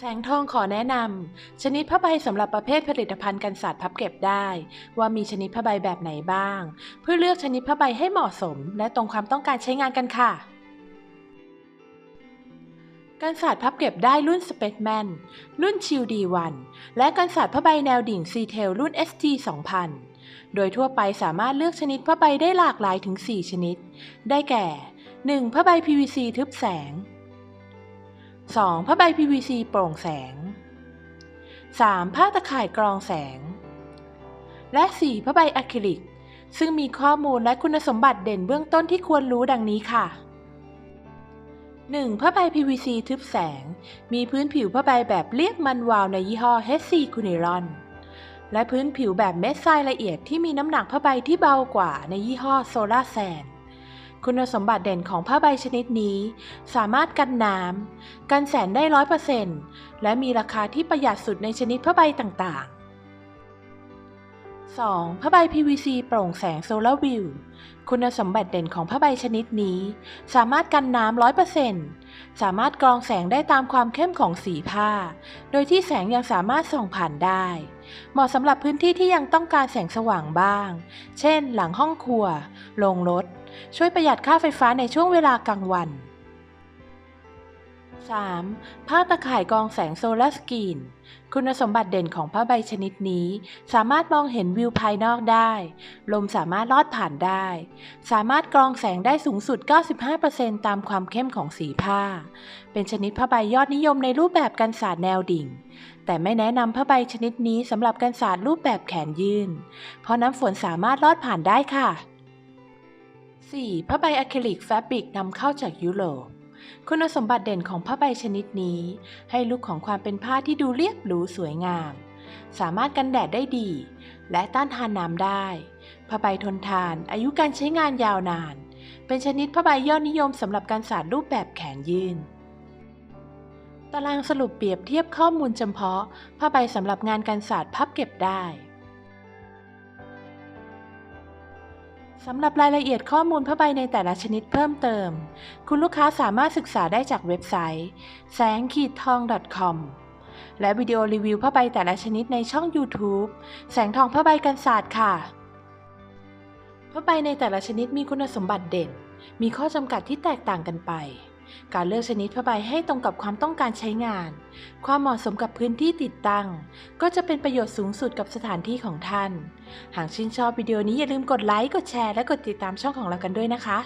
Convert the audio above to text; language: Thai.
แสงทองขอแนะนำชนิดผ้าใบสำหรับประเภทผลิตภัณฑ์กันศาสตร์พับเก็บได้ ว่ามีชนิดผ้าใบแบบไหนบ้าง เพื่อเลือกชนิดผ้าใบให้เหมาะสม และตรงความต้องการใช้งานกันค่ะกันศาสตร์พับเก็บได้รุ่น Spaceman รุ่น Chill D1 และกันศาสตร์ผ้าใบแนวดิ่ง c t a i l รุ่น ST 2000 โดยทั่วไปสามารถเลือกชนิดผ้าใบได้หลากหลายถึง 4 ชนิด ได้แก่ 1. ผ้าใบ PVC ทึบแสง 2. ผ้าใบ PVC โปร่งแสง 3. ผ้าตะข่ายกรองแสง และ 4. ผ้าใบอะคริลิก ซึ่งมีข้อมูลและคุณสมบัติเด่นเบื้องต้นที่ควรรู้ดังนี้ค่ะ 1. ผ้าใบ PVC ทึบแสง มีพื้นผิวผ้าใบแบบเรียบมันวาวในยี่ห้อ HC c u n e r o n และพื้นผิวแบบเม็ดทรายละเอียดที่มีน้ำหนักผ้าใบที่เบากว่าในยี่ห้อ Solar Sand คุณสมบัติเด่นของผ้าใบชนิดนี้ สามารถกันน้ำ กันแสนได้ร้อยเปอร์เซ็นต์และมีราคาที่ประหยัดสุดในชนิดผ้าใบต่างๆ 2. ผ้าใบ PVC โปร่งแสงโซลาร์วิว คุณสมบัติเด่นของผ้าใบชนิดนี้ สามารถกันน้ำร้อยเปอร์เซ็นต์สามารถกรองแสงได้ตามความเข้มของสีผ้า โดยที่แสงยังสามารถส่องผ่านได้ เหมาะสำหรับพื้นที่ที่ยังต้องการแสงสว่างบ้าง เช่น หลังห้องครัว โรงรถ ช่วยประหยัดค่าไฟฟ้าในช่วงเวลากลางวัน 3. ผ้าตะข่ายกองแสงโซลาร์สกรีน คุณสมบัติเด่นของผ้าใบชนิดนี้ สามารถมองเห็นวิวภายนอกได้ ลมสามารถลอดผ่านได้ สามารถกรองแสงได้สูงสุด 95%ตามความเข้มของสีผ้า เป็นชนิดผ้าใบยอดนิยมในรูปแบบกันศาสตร์แนวดิ่ง แต่ไม่แนะนำผ้าใบชนิดนี้สำหรับกันศาสตร์รูปแบบแขนยื่น เพราะน้ำฝนสามารถลอดผ่านได้ค่ะ 4. ผ้าใบอะคริลิกแฟบริกนำเข้าจากยุโรป คุณสมบัติเด่นของผ้าใบชนิดนี้ ให้ลุคของความเป็นผ้าที่ดูเรียบหรูสวยงาม สามารถกันแดดได้ดี และต้านทานน้ำได้ ผ้าใบทนทาน อายุการใช้งานยาวนาน เป็นชนิดผ้าใบยอดนิยมสำหรับการสาดรูปแบบแขนยื่น ตารางสรุปเปรียบเทียบข้อมูลจำเพาะผ้าใบสำหรับงานการสาดพับเก็บได้ สำหรับรายละเอียดข้อมูลผ้าใบในแต่ละชนิดเพิ่มเติม คุณลูกค้าสามารถศึกษาได้จากเว็บไซต์แสงขีดทอง .com และวิดีโอรีวิวผ้าใบแต่ละชนิดในช่อง YouTube แสงทองผ้าใบกันศาสตร์ค่ะ ผ้าใบในแต่ละชนิดมีคุณสมบัติเด่น มีข้อจำกัดที่แตกต่างกันไป การเลือกชนิดผ้าใบให้ตรงกับความต้องการใช้งาน ความเหมาะสมกับพื้นที่ติดตั้ง ก็จะเป็นประโยชน์สูงสุดกับสถานที่ของท่าน หากชื่นชอบวิดีโอนี้อย่าลืมกดไลค์ กดแชร์ และกดติดตามช่องของเรากันด้วยนะคะ